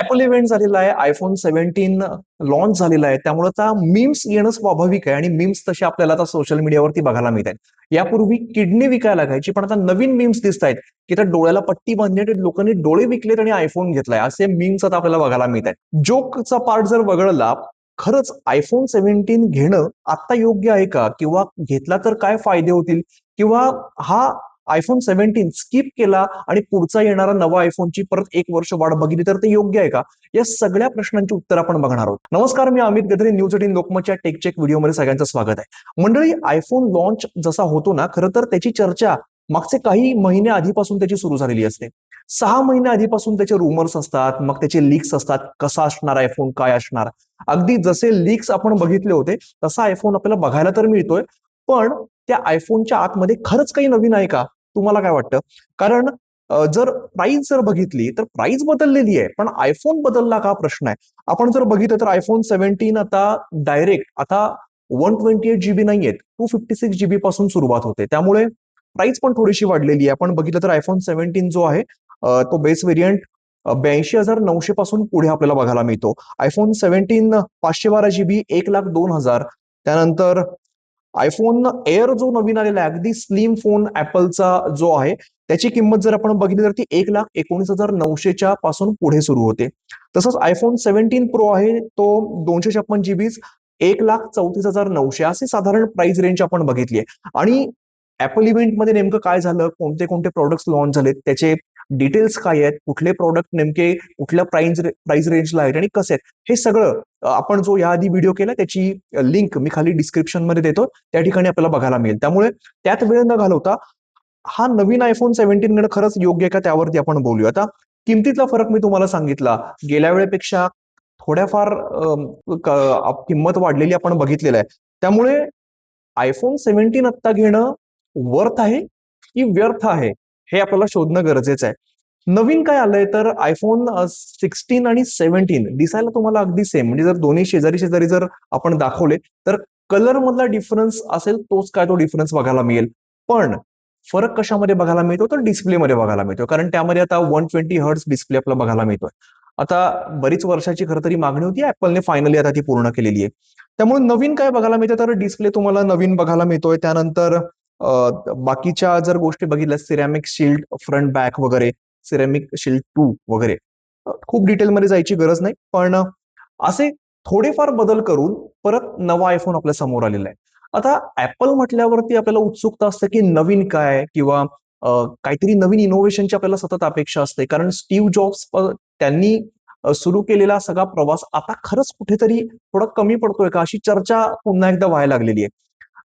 Apple event झालेला आहे iPhone seventeen launch झालेला आहे. त्यामुळे आता मीम्स येणं स्वाभाविक आहे आणि मीम्स तसे आपल्याला आता सोशल मीडियावरती बघायला मिळत आहेत. यापूर्वी किडनी विकायला लागायची पण आता नवीन मीम्स दिसत आहेत की त्या डोळ्याला पट्टी बांधण्यात लोकांनी डोळे विकलेत आणि आयफोन घेतलाय. असे मीम्स आता आपल्याला बघायला मिळत आहेत. जोकचा पार्ट जर वगळला खरंच आयफोन सेव्हन्टीन घेणं आता योग्य आहे का? किंवा घेतला तर काय फायदे होतील? किंवा हा आयफोन सेव्हन्टीन स्किप केला आणि पुढचा येणारा नवा आयफोनची परत एक वर्ष वाढ बघितली तर ते योग्य आहे का? या सगळ्या प्रश्नांची उत्तर आपण बघणार आहोत. नमस्कार मी अमित गदरे न्यूज एटीन लोकमतच्या टेकचेक व्हिडिओमध्ये सगळ्यांचं स्वागत आहे. मंडळी आयफोन लॉन्च जसा होतो ना खरं तर त्याची चर्चा मागचे काही महिने आधीपासून त्याची सुरू झालेली असते. सहा महिने आधीपासून त्याचे रुमर्स असतात मग त्याचे लीक्स असतात कसा असणार आयफोन काय असणार? अगदी जसे लीक्स आपण बघितले होते तसा आयफोन आपल्याला बघायला तर मिळतोय पण त्या आयफोनच्या आतमध्ये खरंच काही नवीन आहे का? तुम्हाला काय वाटतं? कारण जर प्राइस जर बघितली तर प्राइस बदललेली आहे. पण आयफोन बदलला का प्रश्न आहे? आपण जर बघितलं तर आयफोन सेव्हन्टीन आता डायरेक्ट आता वन ट्वेंटी एट जीबी नाही आहेत. टू फिफ्टी सिक्स जीबी पासून सुरुवात होते. त्यामुळे प्राइस पण थोडीशी वाढलेली आहे. आपण बघितलं तर आयफोन सेव्हन्टीन जो आहे तो बेस व्हेरियंट ब्याऐंशी हजार नऊशे पासून पुढे आपल्याला बघायला मिळतो. आयफोन सेव्हन्टीन पाचशे बारा जीबी एक लाख दोन हजार. त्यानंतर आयफोन एअर जो नवीन आलेला आहे अगदी स्लिम फोन ऍपलचा जो आहे त्याची किंमत जर आपण बघितली तर ती एक लाख एकोणीस हजार नऊशेच्या पासून पुढे सुरू होते. तसंच आयफोन सेव्हन्टीन प्रो आहे तो दोनशे छप्पन जीबी एक लाख चौतीस हजार नऊशे असे साधारण प्राइस रेंज आपण बघितली आहे. आणि ऍपल इव्हेंटमध्ये नेमकं काय झालं कोणते कोणते प्रोडक्ट्स लॉन्च झालेत त्याचे डिटेल्स काय आहेत? कुठले प्रोडक्ट नेमके कुठल्या प्राइस प्राइस रेंजला आहेत आणि कसे आहेत? हे सगळं आपण जो याआधी व्हिडिओ केला त्याची लिंक मी खाली डिस्क्रिप्शनमध्ये देतो. त्या ठिकाणी आपल्याला बघायला मिळेल. त्यामुळे त्यात वेळ न घालवता हा नवीन आयफोन सेव्हन्टीन कडे खरंच योग्य आहे का त्यावरती आपण बोलूया. आता किमतीतला फरक मी तुम्हाला सांगितला. गेल्या वेळेपेक्षा थोड्याफार किंमत वाढलेली आपण बघितलेलं आहे. त्यामुळे आयफोन सेव्हन्टीन आत्ता घेणं वर्थ आहे की व्यर्थ आहे? हे आपल्याला शोधणं गरजेचं आहे. नवीन काय आलंय तर आयफोन सिक्स्टीन आणि सेव्हन्टीन दिसायला तुम्हाला अगदी सेम म्हणजे जर दोन्ही शेजारी शेजारी जर आपण दाखवले तर कलर मधला डिफरन्स असेल तोच काय तो डिफरन्स बघायला मिळेल. पण फरक कशामध्ये बघायला मिळतो? तर डिस्प्लेमध्ये बघायला मिळतो. कारण त्यामध्ये आता वन ट्वेंटी हर्ट्स डिस्प्ले आपला बघायला मिळतोय. आता बरीच वर्षाची खरं तरी मागणी होती ऍपलने फायनली आता ती पूर्ण केलेली आहे. त्यामुळे नवीन काय बघायला मिळतं? तर डिस्प्ले तुम्हाला नवीन बघायला मिळतोय. त्यानंतर बाकीच्या जर गोष्टी बघितल्या सिरॅमिक शिल्ड फ्रंट बॅक वगैरे सिरॅमिक शिल्ड टू वगैरे खूप डिटेलमध्ये जायची गरज नाही. पण असे थोडेफार बदल करून परत नवा आयफोन आपल्यासमोर आलेला आहे. आता ऍपल म्हटल्यावरती आपल्याला उत्सुकता असते की नवीन काय किंवा काहीतरी नवीन इनोव्हेशनची आपल्याला सतत अपेक्षा असते. कारण स्टीव्ह जॉब्स त्यांनी सुरू केलेला सगळा प्रवास आता खरंच कुठेतरी थोडा कमी पडतोय का अशी चर्चा पुन्हा एकदा व्हायला लागलेली आहे.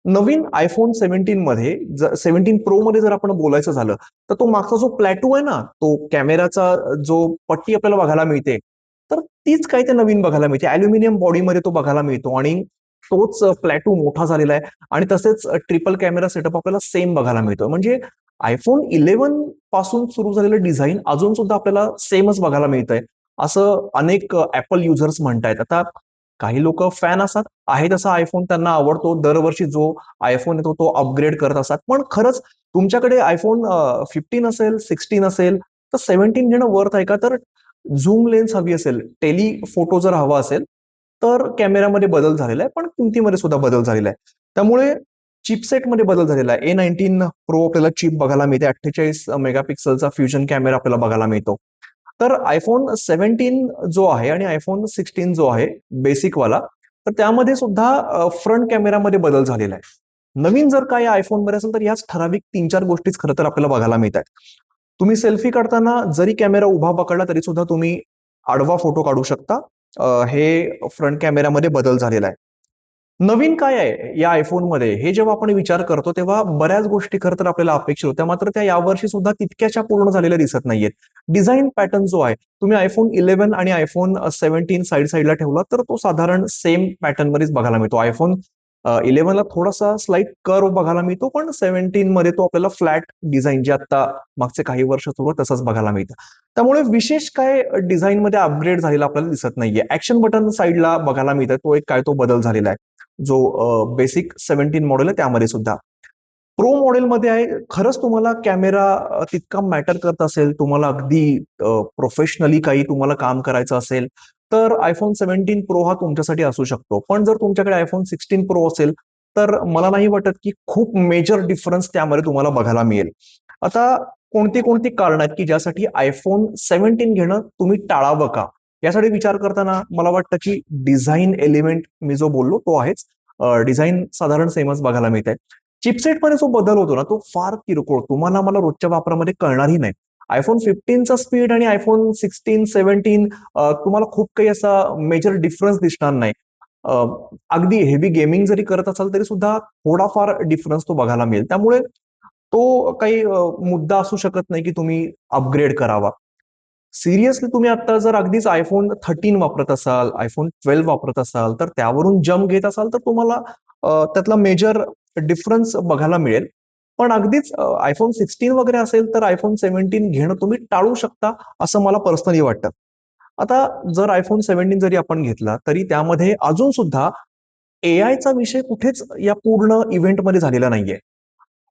नवीन आयफोन सेव्हन्टीन मध्ये सेव्हन्टीन प्रो मध्ये जर आपण बोलायचं झालं तर तो मागचा जो प्लॅटू आहे ना तो कॅमेराचा जो पट्टी आपल्याला बघायला मिळते तर तीच काय ते नवीन बघायला मिळते. अल्युमिनियम बॉडीमध्ये तो बघायला मिळतो आणि तोच प्लॅटू मोठा झालेला आहे आणि तसेच ट्रिपल कॅमेरा सेटअप आपल्याला सेम बघायला मिळतो. म्हणजे आयफोन इलेव्हनपासून सुरू झालेलं डिझाईन अजून सुद्धा आपल्याला सेमच बघायला मिळतंय. असं अनेक ऍपल युजर्स म्हणतायत. आता काही लोक फॅन असतात. आहे तसा आयफोन त्यांना आवडतो. दरवर्षी जो आयफोन येतो तो अपग्रेड करत असतात. पण खरंच तुमच्याकडे आयफोन फिफ्टीन असेल सिक्स्टीन असेल तर सेव्हन्टीन घेणं वर्थ आहे का? तर झूम लेन्स हवी असेल. टेली फोटो जर हवा असेल तर कॅमेऱ्यामध्ये बदल झालेला आहे. पण किमतीमध्ये सुद्धा बदल झालेला आहे. त्यामुळे चिपसेटमध्ये बदल झालेला आहे. ए नाईन्टीन प्रो आपल्याला चिप बघायला मिळते. अठ्ठेचाळीस मेगापिक्सलचा फ्युजन कॅमेरा आपल्याला बघायला मिळतो. तर आयफोन सेव्हन्टीन जो आहे आणि आयफोन सिक्स्टीन जो आहे बेसिक वाला तर त्यामध्ये सुद्धा फ्रंट कॅमेरामध्ये बदल झालेला आहे. नवीन जर काय आयफोनमध्ये असेल तर याच ठराविक तीन चार गोष्टीच खरं तर आपल्याला बघायला मिळतात तुम्ही सेल्फी काढताना जरी कॅमेरा उभा पकडला तरी सुद्धा तुम्ही आडवा फोटो काढू शकता. हे फ्रंट कॅमेरामध्ये बदल झालेला आहे. नवीन काय आहे या आयफोनमध्ये हे जेव्हा आपण विचार करतो तेव्हा बऱ्याच गोष्टी खरं तर आपल्याला अपेक्षित होत्या. मात्र त्या यावर्षी सुद्धा तितक्याच्या पूर्ण झालेल्या दिसत नाहीयेत. डिझाईन पॅटर्न जो आहे तुम्ही आयफोन इलेव्हन आणि आयफोन सेव्हन्टीन साईड साईडला ठेवला तर तो साधारण सेम पॅटर्न मध्येच बघायला मिळतो. आयफोन इलेव्हनला थोडासा स्लाईट कर्व बघायला मिळतो पण सेव्हन्टीन मध्ये तो आपल्याला फ्लॅट डिझाईन जे आता मागचे काही वर्ष सुरू तसंच बघायला मिळतं. त्यामुळे विशेष काय डिझाईन मध्ये अपग्रेड झालेला आपल्याला दिसत नाहीये. ऍक्शन बटन साईडला बघायला मिळतं. तो एक काय तो बदल झालेला आहे. जो बेसिक सेव्हन्टीन मॉडेल आहे त्यामध्ये सुद्धा प्रो मॉडेलमध्ये आहे खरंच तुम्हाला कॅमेरा तितका मॅटर करत असेल, तुम्हाला अगदी प्रोफेशनली काही तुम्हाला काम करायचं असेल, तर आयफोन सेव्हन्टीन प्रो हा तुमच्यासाठी असू शकतो. पण जर तुमच्याकडे आयफोन सिक्स्टीन प्रो असेल, तर मला नाही वाटत की खूप मेजर डिफरन्स त्यामध्ये तुम्हाला बघायला मिळेल. आता कोणती-कोणती कारण आहेत, की ज्यासाठी आयफोन सेव्हन्टीन घेणं तुम्ही टाळावं का? यासाठी विचार करताना मला वाटतं, की डिझाईन एलिमेंट मी जो बोललो तो आहेच. डिझाईन साधारण सेमच बघायला मिळत आहे चिपसेटमध्ये जो बदल होतो ना, तो फार किरकोळ. तुम्हाला मला रोजच्या वापरामध्ये कळणारही नाही. iPhone 15 चा स्पीड आणि आयफोन सिक्स्टीन सेव्हन्टीन तुम्हाला खूप काही असा मेजर डिफरन्स दिसणार नाही. अगदी हेवी गेमिंग जरी करत असाल, तरी सुद्धा थोडाफार डिफरन्स तो बघायला मिळेल. त्यामुळे तो काही मुद्दा असू शकत नाही, की तुम्ही अपग्रेड करावा. सिरियसली तुम्ही आता जर अगदीच आयफोन थर्टीन वापरत असाल, आयफोन ट्वेल्व वापरत असाल, तर त्यावरून जंप घेत असाल, तर तुम्हाला त्यातला मेजर डिफरन्स बघायला मिळेल. पण अगदीच आयफोन सिक्स्टीन वगैरे असेल, तर आयफोन सेव्हन्टीन घेणं तुम्ही टाळू शकता, असं मला पर्सनली वाटतं. आता जर आयफोन सेव्हन्टीन जरी आपण घेतला, तरी त्यामध्ये अजून सुद्धा एआयचा विषय कुठेच या पूर्ण इव्हेंटमध्ये झालेला नाहीये.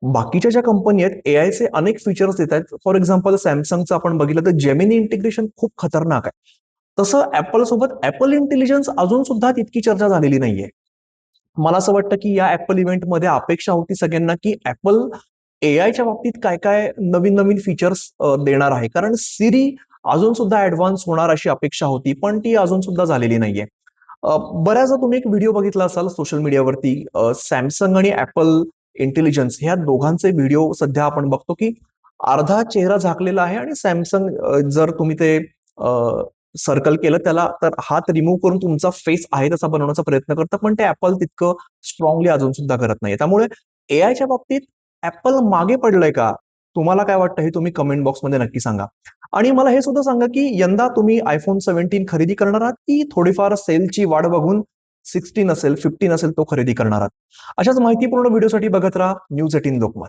बाकीच्या ज्या कंपनी आहेत, एआयचे अनेक फीचर्स देतायत. फॉर एक्झाम्पल सॅमसंगचं आपण बघितलं तर जेमिनी इंटिग्रेशन खूप खतरनाक आहे. तसं ऍपल सोबत ऍपल इंटेलिजन्स अजून सुद्धा तितकी चर्चा झालेली नाहीये. मला असं वाटतं, की या ऍपल इव्हेंटमध्ये अपेक्षा होती सगळ्यांना, की ऍपल एआयच्या बाबतीत काय-काय नवीन-नवीन फीचर्स देणार आहे. कारण सिरी अजून सुद्धा ऍडव्हान्स होणार अशी अपेक्षा होती, पण ती अजून सुद्धा झालेली नाहीये. बऱ्याचदा तुम्ही एक व्हिडिओ बघितला असाल सोशल मीडियावरती सॅमसंग आणि ऍपल इंटेलिजन्स ह्या दोघांचे व्हिडिओ सध्या आपण बघतो, की अर्धा चेहरा झाकलेला आहे आणि सॅमसंग जर तुम्ही ते सर्कल केलं त्याला, तर हात रिमूव्ह करून तुमचा फेस आहे तसा बनवण्याचा प्रयत्न करतं. पण ते ऍपल तितकं स्ट्रॉंगली अजून सुद्धा करत नाही त्यामुळे एआयच्या बाबतीत ऍपल मागे पडलंय का? तुम्हाला काय वाटतं हे तुम्ही कमेंट बॉक्समध्ये नक्की सांगा. आणि मला हे सुद्धा सांगा, की यंदा तुम्ही आयफोन सेव्हन्टीन खरेदी करणार आहात, की थोडीफार सेलची वाट बघून 16 असेल, 15 असेल तो खरेदी करणार आहात? अशाच माहितीपूर्ण व्हिडिओसाठी बघत राहा न्यूज 18 लोकमत.